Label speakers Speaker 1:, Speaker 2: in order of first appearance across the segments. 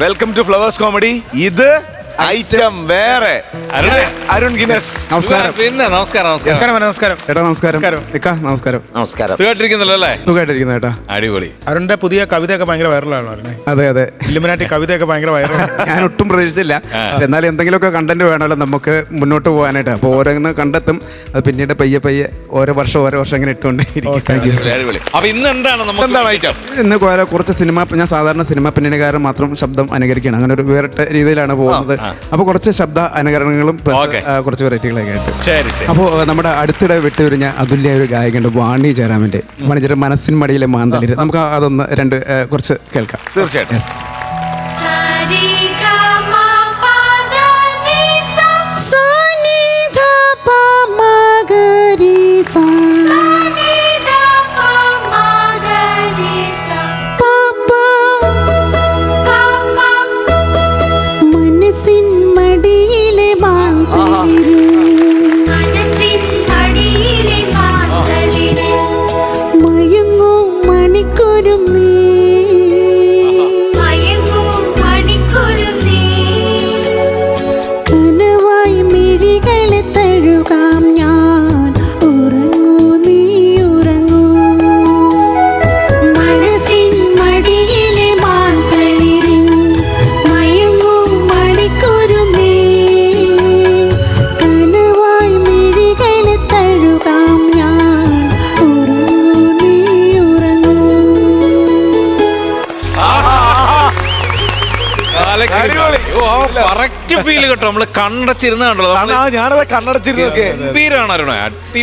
Speaker 1: Welcome to Flowers comedy ഇത് item വേറെ. Arun Guinness
Speaker 2: നമസ്കാരം.
Speaker 3: പിന്നെ നമസ്കാരം നമസ്കാരം.
Speaker 4: നമസ്കാരം നമസ്കാരം.
Speaker 2: ചേട്ടാ നമസ്കാരം.
Speaker 4: നമസ്കാരം.
Speaker 2: നമസ്കാരം.
Speaker 5: നമസ്കാരം.
Speaker 3: സുഖമായിട്ടിരിക്കുന്നല്ലോ അല്ലേ?
Speaker 2: സുഖമായിട്ടിരിക്കുന്നു ചേട്ടാ
Speaker 3: അടിപൊളി.
Speaker 4: അരുണിന്റെ പുതിയ കവിതയൊക്കെ ഭയങ്കര വൈറലാണ്
Speaker 2: അതെ അതെ.
Speaker 4: ഇല്ലുമിനാട്ടി കവിതയൊക്കെ ഭയങ്കര വൈറലാണ്
Speaker 2: ഞാൻ ഒട്ടും പ്രതീക്ഷിച്ചില്ല. എന്നാലും എന്തെങ്കിലുമൊക്കെ കണ്ടന്റ് വേണമല്ലോ നമുക്ക് മുന്നോട്ട് പോകാനായിട്ട്. അപ്പോൾ ഓരോന്ന് കണ്ടെത്തും. അത് പിന്നീട് പയ്യെ പയ്യെ ഓരോ വർഷം ഓരോ വർഷം ഇങ്ങനെ ഇട്ടുകൊണ്ടേയിരിക്കും
Speaker 3: അപ്പൊ ഇന്ന് എന്താണ് നമുക്ക്
Speaker 1: എന്താണ് ഐറ്റം
Speaker 2: ഇന്ന് കുറച്ച് സിനിമ ഞാൻ സാധാരണ സിനിമ പിന്നണികാരൻ മാത്രം ശബ്ദം അനുകരിക്കണം അങ്ങനെ ഒരു വേറിട്ട രീതിയിലാണ് പോകുന്നത്. അപ്പോൾ കുറച്ച് ശബ്ദ അനുകരണങ്ങളും കുറച്ച് വെറൈറ്റികളൊക്കെ ആയിട്ട്. അപ്പോൾ നമ്മുടെ അടുത്തിടെ വിട്ടുപിരിഞ്ഞ അതുല്യ ഒരു ഗായകന്റെ വാണി ജയറാമിന്റെ. വാണിജ്യ മനസ്സിൻ മടിയിലെ മാന്തളിര്. നമുക്ക് അതൊന്ന് രണ്ട് കുറച്ച് കേൾക്കാം.
Speaker 1: തീർച്ചയായിട്ടും.
Speaker 2: Yes.
Speaker 3: കറക്റ്റ് ഫീൽ കേട്ടോ നമ്മൾ കണ്ടച്ചിരുന്ന കണ്ടല്ലോ.
Speaker 1: കാരണം ആ ഞാനത് കണ്ണടച്ചിരുന്നൊക്കെ
Speaker 3: ഗംഭീരാണ് അരുണ.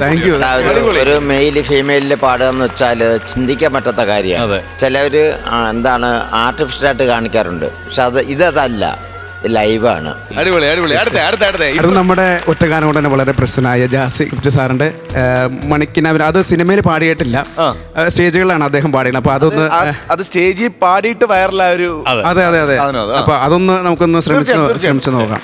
Speaker 2: Thank you.
Speaker 5: ഒരു ഒരു മെയിൽ ഫീമെയിലിൽ പാടുക എന്ന് വെച്ചാൽ ചിന്തിക്കാൻ പറ്റാത്ത. കാര്യമാണ്. ചിലവര് എന്താണ് ആർട്ടിഫിഷ്യൽ ആയിട്ട് കാണിക്കാറുണ്ട്. പക്ഷെ അത് ഇതല്ല ലൈവാണ്.
Speaker 1: അടിപൊളി അടിപൊളി. അടുത്ത അടുത്ത അടുത്ത.
Speaker 2: അടുത്ത നമ്മുടെ ഒറ്റഗാനം കൊണ്ട് തന്നെ വളരെ പ്രശ്നമായ ജാസി കുറ്റി സാറിന്റെ ആ, അവർ അത് സിനിമയിൽ പാടിയിട്ടില്ല. സ്റ്റേജുകളിലാണ് അദ്ദേഹം പാടിയത്. അപ്പൊ അതൊന്ന്
Speaker 1: അത് സ്റ്റേജിൽ പാടിയിട്ട് വൈറലായ ഒരു
Speaker 3: അതെ.
Speaker 2: അതെ അതെ അതെ.
Speaker 1: അത്.
Speaker 2: അപ്പൊ അതൊന്ന് നമുക്കൊന്ന് ശ്രമിച്ചു
Speaker 1: തീർച്ചയായും.
Speaker 2: നോക്കാം.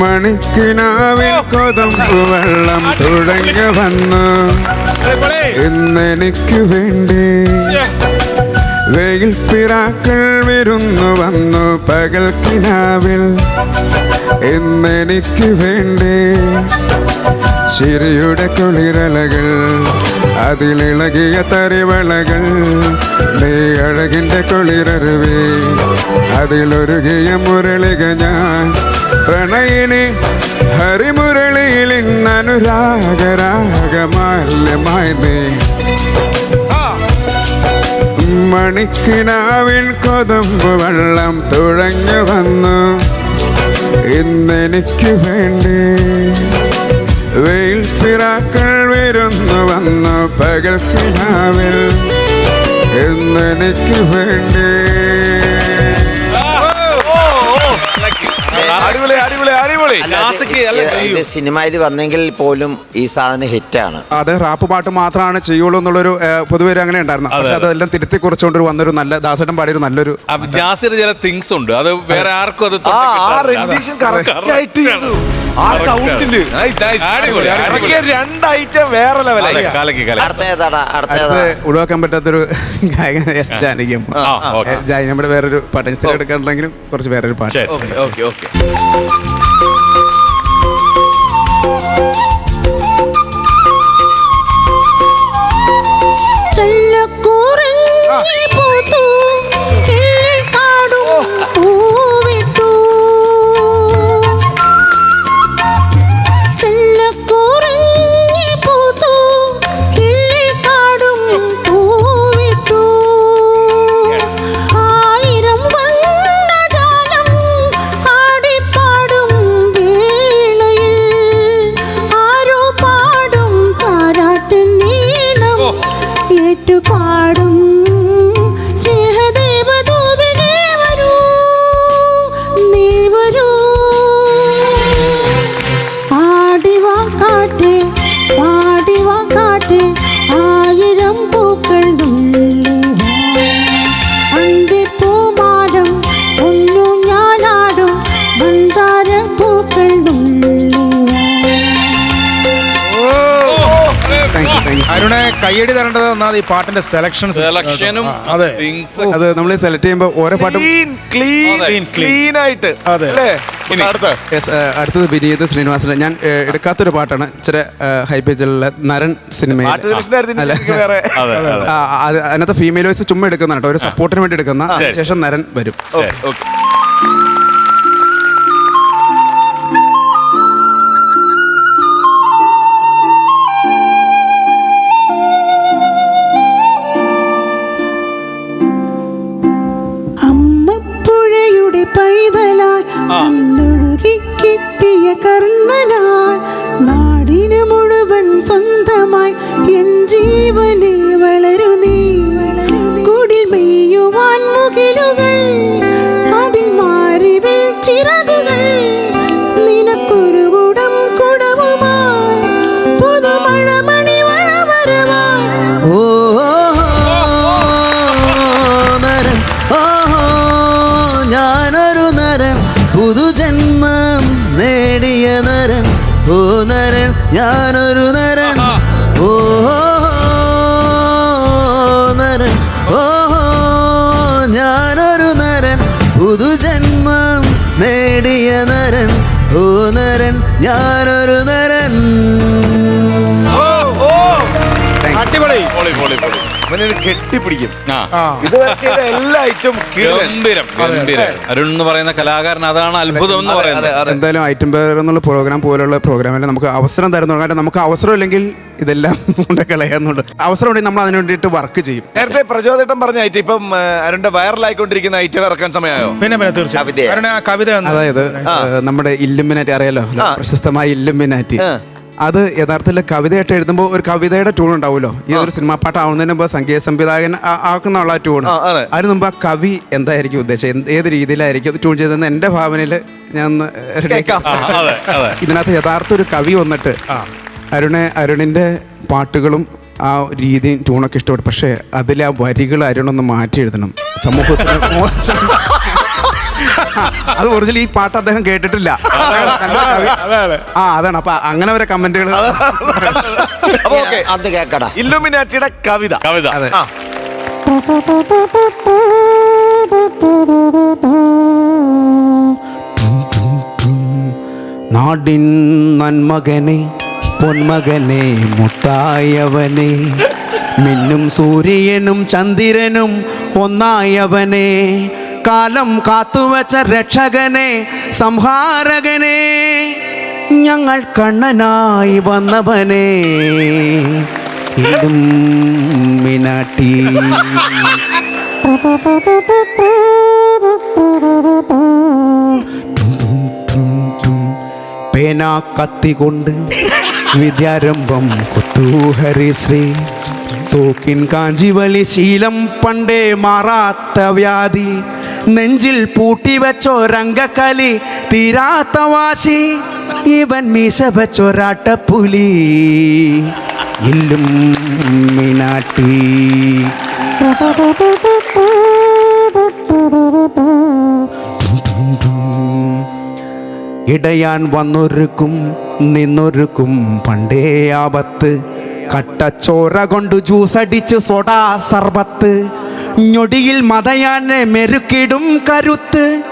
Speaker 2: മണിക്കിനാവിൽ കൊതമ്പ് വെള്ളം തുടങ്ങി വന്നു. ഇന്നെനിക്ക് വേണ്ടി വെയിൽ പിറാക്കൾ വിരുന്നു വന്നു പകൽ കിനാവിൽ. എന്നെനിക്ക് വേണ്ടി ചിരിയുടെ കുളിരലകൾ അതിലിളകിയ തരിവളകൾ നീ അഴകിന്റെ കുളിരറിവേ അതിലൊരുകിയ മുരളിക ഞാൻ പ്രണയിനി ഹരിമുരളിയിൽ ഇന്നനുരാഗരാഗമാല്യമായി നീ. മണിക്കിനാവിൻ കൊതമ്പ് വെള്ളം തുഴഞ്ഞു വന്നു. ഇന്നെനിക്ക് വേണ്ടി വെയിൽ പിറാക്കൾ വരുന്നു വന്നു പകൽക്കിനാവിൽ എന്നെനിക്ക് ഇന്നെനിക്ക് വേണ്ടി
Speaker 1: അടിപൊളി.
Speaker 5: ഇത് സിനിമയിൽ വന്നെങ്കിൽ പോലും ഈ സാധനം ഹിറ്റാണ്.
Speaker 2: അത് റാപ്പ് പാട്ട് മാത്രമാണ് ചെയ്യുള്ളൂ എന്നുള്ളൊരു ഏഹ്, പൊതുവെ ഒരു അങ്ങനെ ഉണ്ടായിരുന്നു. പക്ഷെ അതെല്ലാം തിരുത്തി കുറിച്ചുകൊണ്ട് വന്നൊരു നല്ല ദാസേട്ടൻ പാടിയൊരു നല്ലൊരു
Speaker 3: ജാസിർ ചില തിങ്സ് ഉണ്ട്. അത് വേറെ ആർക്കും അത്
Speaker 1: ആ
Speaker 3: തൊട്ട്
Speaker 1: ആ
Speaker 3: കിട്ടാറില്ല.
Speaker 1: റെൻഡിഷൻ ആയിട്ട് ചെയ്തു. ആ
Speaker 3: Correct
Speaker 1: സൗണ്ടിൽ നൈസ് നൈസ്
Speaker 3: അടിപൊളി, അടിപൊളി.
Speaker 1: രണ്ട് ഐറ്റം വേറെ
Speaker 3: അതെ,
Speaker 1: ലെവലായി
Speaker 3: കലക്കി കലക്കി.
Speaker 5: അടുത്ത ഏതാടാ? അടുത്ത
Speaker 2: അടുത്ത്
Speaker 5: ഏതാ?
Speaker 2: ഒഴിവാക്കാൻ പറ്റാത്തൊരു ഗായകൻ എസ് ജാനകിയും.
Speaker 3: ആ, ഓക്കേ.
Speaker 2: വേറൊരു പാട്ട് സ്ഥിരം എടുക്കാനുണ്ടെങ്കിലും കുറച്ച് വേറൊരു പാട്ട്.
Speaker 3: ശരി, ശരി.
Speaker 1: Okay okay.
Speaker 6: ഏറ്റുപാടും സ്നേഹദേവദൂപിനെ
Speaker 4: കയ്യടി തരേണ്ടത് ഒന്നാമത് ഈ പാട്ടിന്റെ സെലക്ഷൻ
Speaker 3: സെലക്ഷനും
Speaker 4: അതെ.
Speaker 2: അത് നമ്മൾ സെലക്ട് ചെയ്യുമ്പോൾ ഓരോ പാട്ടും
Speaker 1: ക്ലീൻ ക്ലീൻ ആയിട്ട്.
Speaker 4: അതെ.
Speaker 1: അല്ലേ?
Speaker 3: ഇനി.
Speaker 1: അടുത്ത.
Speaker 2: Yes, ആ, അടുത്തത് വിനീത് ശ്രീനിവാസൻ ഞാൻ എടുക്കാത്തൊരു പാട്ടാണ്. ഇച്ചിരി ഹൈ പേജിലുള്ള നരൻ സിനിമയിൽ
Speaker 1: പാട്ട് സെലക്ഷനായിരുന്നു
Speaker 2: അല്ല.
Speaker 1: വേറെ.
Speaker 3: അതെ അതെ
Speaker 2: അതിനകത്ത് ഫീമെയിൽ വോയിസ് ചുമ്മാ എടുക്കുന്നുണ്ട് കേട്ടോ. ഒരു സപ്പോർട്ടിന് വേണ്ടി എടുക്കുന്ന
Speaker 3: ശരി.
Speaker 2: ശേഷം നരൻ വരും.
Speaker 1: ഓക്കെ.
Speaker 6: നരൻ
Speaker 7: ഓ നരൻ ഞാനൊരു നരൻ. ഓ നരൻ ഓ ഞാനൊരു നരൻ. പുതുജന്മം നേടിയ നരൻ ഓ നരൻ ഞാനൊരു നരൻ.
Speaker 3: പൊളി പൊളി പൊളി.
Speaker 1: അവനെ കെട്ടിപ്പിടിക്കും.
Speaker 3: ആ.
Speaker 4: ആ.
Speaker 1: ഇതുവരെ എല്ലാ ഐറ്റം
Speaker 3: ഗംഭീരം ഗംഭീരം. അരുൺ എന്ന് പറയുന്ന കലാകാരൻ അതാണ് അത്ഭുതം എന്ന് പറയുന്നത്.
Speaker 2: എന്തായാലും ഐറ്റം പേർ എന്നുള്ള പ്രോഗ്രാം പോലുള്ള പ്രോഗ്രാമിൽ നമുക്ക് അവസരം തരുന്നു കാരണം നമുക്ക് അവസരം ഇല്ലെങ്കിൽ ഇതെല്ലാം കൊണ്ട് കളയാന്നുണ്ട്. അവസരം ഉണ്ടെങ്കിൽ നമ്മൾ അതിനു വേണ്ടിയിട്ട് വർക്ക് ചെയ്യും.
Speaker 1: നേരത്തെ പ്രചോദനം പറഞ്ഞ ഐറ്റം ഇപ്പം അരുണിന്റെ വൈറലായിക്കൊണ്ടിരിക്കുന്ന ഐറ്റം ഇറക്കാൻ സമയമായോ?
Speaker 4: പിന്നെ പിന്നെ തീർച്ചയായും. കവിത
Speaker 2: അതായത് നമ്മുടെ ഇല്ലുമിനാറ്റി അറിയാലോ? പ്രശസ്തമായ ഇല്ലുമിനാറ്റി അത് യഥാർത്ഥത്തിൽ കവിതയായിട്ട് എഴുതുമ്പോൾ ഒരു കവിതയുടെ ട്യൂൺ ഉണ്ടാവുമല്ലോ. ഈ ഒരു സിനിമാ പാട്ടാവുന്നതിന് മുമ്പ് സംഗീത സംവിധായകൻ ആക്കുന്ന ഉള്ള ട്യൂൺ. അതിന് മുമ്പ് ആ കവി എന്തായിരിക്കും ഉദ്ദേശം ഏത് രീതിയിലായിരിക്കും? ട്യൂൺ ചെയ്തതെന്ന് എന്റെ ഭാവനയിൽ ഞാൻ ഇതിനകത്ത് യഥാർത്ഥ ഒരു കവി വന്നിട്ട് അരുണെ അരുണിന്റെ പാട്ടുകളും ആ രീതിയും ട്യൂണൊക്കെ ഇഷ്ടപ്പെട്ടു. പക്ഷേ അതിലെ ആ വരികൾ അരുണൊന്ന് മാറ്റി എഴുതണം. സമൂഹത്തിന് മോശം. അത് ഒറിജിനൽ ഈ പാട്ട് അദ്ദേഹം കേട്ടിട്ടില്ല. ആ അതാണ്. അപ്പൊ അങ്ങനെ വരെ കമന്റുകൾ
Speaker 1: അപ്പൊ ഓക്കെ.
Speaker 5: അത് കേക്കടാ
Speaker 1: ഇല്ലുമിനാറ്റിയുടെ കവിത.
Speaker 3: കവിത.
Speaker 2: അതെ. നാടിൻ നന്മകനെ പൊന്മകനെ മുട്ടായവനെ മിന്നും സൂര്യനും ചന്ദ്രനും ഒന്നായവനെ കാലം കാത്തുവച്ച രക്ഷകനെ സംഹാരകനെ ഞങ്ങൾ കണ്ണനായി വന്നവനെ. മിനാട്ടി. പേന കത്തികൊണ്ട് വിദ്യാരംഭം കുത്തൂഹരിശ്രീ തോക്കിൻ കാഞ്ചിവലി ശീലം പണ്ടേ മാറാത്ത വ്യാധി. നെഞ്ചിൽ പൂട്ടിവച്ചൊരംഗക്കലി തീരാത്ത വാശി. ഇവൻ മീശ വെച്ചൊരാട്ടപ്പുലി ഇല്ലും മിനാട്ടി. ഇടയാൻ വന്നൊരുക്കും നിന്നൊരുക്കും പണ്ടേ ആപത്ത്. കട്ടച്ചോര കൊണ്ട് ജ്യൂസടിച്ച് സോഡാ സർബത്ത്. ഞൊടിയിൽ മതയാനെ മെരുക്കിടും കരുത്ത്.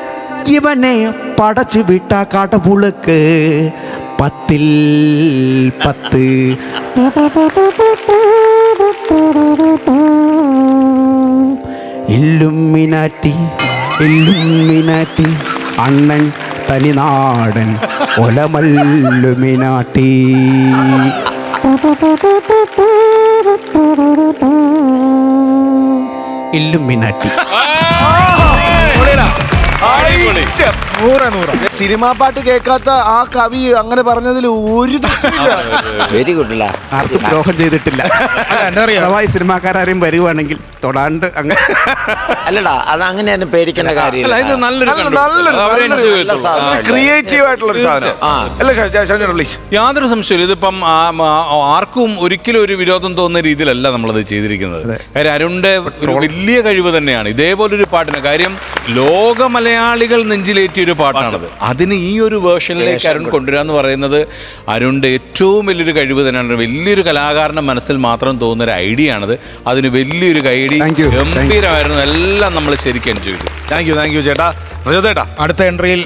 Speaker 2: ഇവനെ പടച്ചു വിട്ട കടപുളുക്ക്. പത്തിൽ പത്ത്. ഇല്ലുമിനാറ്റി ഇല്ലുമിനാറ്റി അണ്ണൻ തനിനാടൻ ഒലമല്ലുമിനാട്ടി ഇല്ലുമിനാട്ടി
Speaker 1: സിനിമാ പാട്ട് കേൾക്കാത്ത ആ കവി അങ്ങനെ പറഞ്ഞതിൽ ഒരു
Speaker 5: വെരി ഗുഡ്
Speaker 2: ആർക്കും ദ്രോഹം ചെയ്തിട്ടില്ല. സിനിമാക്കാരും വരുവാണെങ്കിൽ തൊടാണ്ട്
Speaker 5: അല്ലടാ അത് അങ്ങനെ തന്നെ പേടിക്കേണ്ട
Speaker 3: ഇത്
Speaker 5: കാര്യമില്ല.
Speaker 3: നല്ലൊരു
Speaker 1: നല്ലൊരു-
Speaker 3: അവരെ
Speaker 1: നല്ലൊരു
Speaker 3: enjoy
Speaker 5: നല്ല സാധനം.
Speaker 1: ക്രിയേറ്റീവ് ആയിട്ടുള്ള ഒരു സാധനം. അല്ല പ്ലീസ്.
Speaker 3: യാതൊരു സംശയമില്ല ഇതിപ്പം ആ, ആ, ആർക്കും ഒരിക്കലും ഒരു വിരോധം തോന്നുന്ന രീതിയിലല്ല നമ്മളത് ചെയ്തിരിക്കുന്നത്. കാര്യം അരുണിന്റെ ഒരു വലിയ കഴിവ് തന്നെയാണ്. ഇതേപോലൊരു പാട്ടിന് കാര്യം ലോക മലയാളികൾ നെഞ്ചിലേറ്റിയ ഒരു പാട്ടാണത്. അതിന് ഈ ഒരു വേർഷനിലേക്ക് അരുൺ കൊണ്ടുവരാന്ന് പറയുന്നത് അരുണിന്റെ ഏറ്റവും വലിയൊരു കഴിവ് തന്നെയാണ്. വലിയൊരു കലാകാരന്റെ മനസ്സിൽ മാത്രം തോന്നുന്ന ഒരു ഐഡിയ ആണത്. അതിന് വലിയൊരു കൈഡി ഗംഭീരമായിരുന്നു. എല്ലാം നമ്മൾ ശരിക്കും എൻജോയ് ചെയ്തു.
Speaker 1: താങ്ക് യു താങ്ക് യു ചേട്ടാ. ചേട്ടാ.
Speaker 4: അടുത്ത എൻട്രിയിൽ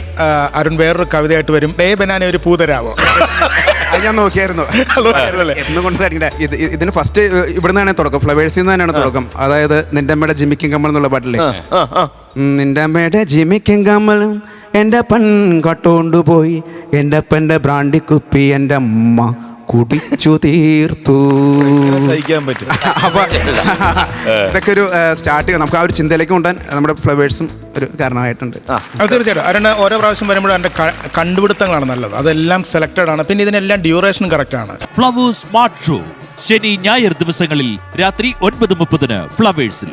Speaker 4: അരുൺ വേറൊരു കവിതയായിട്ട് വരും. ഡേ ബനാനെ ഒരു പൂതരാവോ?
Speaker 2: ഞാൻ നോക്കിയായിരുന്നു. എന്തുകൊണ്ട് തരണ്ട ഇത് ഇത് ഇതിന് ഫസ്റ്റ് ഇവിടെ നിന്നാണ് തുടക്കം. ഫ്ലവേഴ്സിൽ നിന്ന് തന്നെയാണ് തുടക്കം. അതായത് നിന്റെ അമ്മയുടെ ജിമിക്കും കമ്മൽ എന്നുള്ള പാട്ടില്ലേ? നിന്റെ അമ്മയുടെ ജിമിക്കും കമ്മലും എന്റെ അപ്പൻ കട്ടുകൊണ്ടുപോയി. എന്റെ അപ്പന്റെ ബ്രാണ്ടി കുപ്പി എന്റെ അമ്മ. കുടിച്ചു തീർത്തു.
Speaker 1: സഹിക്കാൻ പറ്റും.
Speaker 2: അപ്പൊ ഇതൊക്കെ ഒരു സ്റ്റാർട്ട് നമുക്ക് ആ ഒരു ചിന്തയിലേക്ക് കൊണ്ടുവരാൻ നമ്മുടെ ഫ്ലവേഴ്സും ഒരു കാരണമായിട്ടുണ്ട്.
Speaker 4: അത് തീർച്ചയായിട്ടും. അവരുടെ ഓരോ പ്രാവശ്യം വരുമ്പോഴും അതിന്റെ കണ്ടുപിടുത്തങ്ങളാണ് നല്ലത്. അതെല്ലാം സെലക്ടഡ് ആണ്. പിന്നെ ഇതിനെല്ലാം ഡ്യൂറേഷൻ കറക്റ്റ് ആണ്.
Speaker 8: ഫ്ലവേഴ്സ് ശനി ഞായർ ദിവസങ്ങളിൽ രാത്രി ഒൻപത് മുപ്പതിന് ഫ്ലവേഴ്സിൽ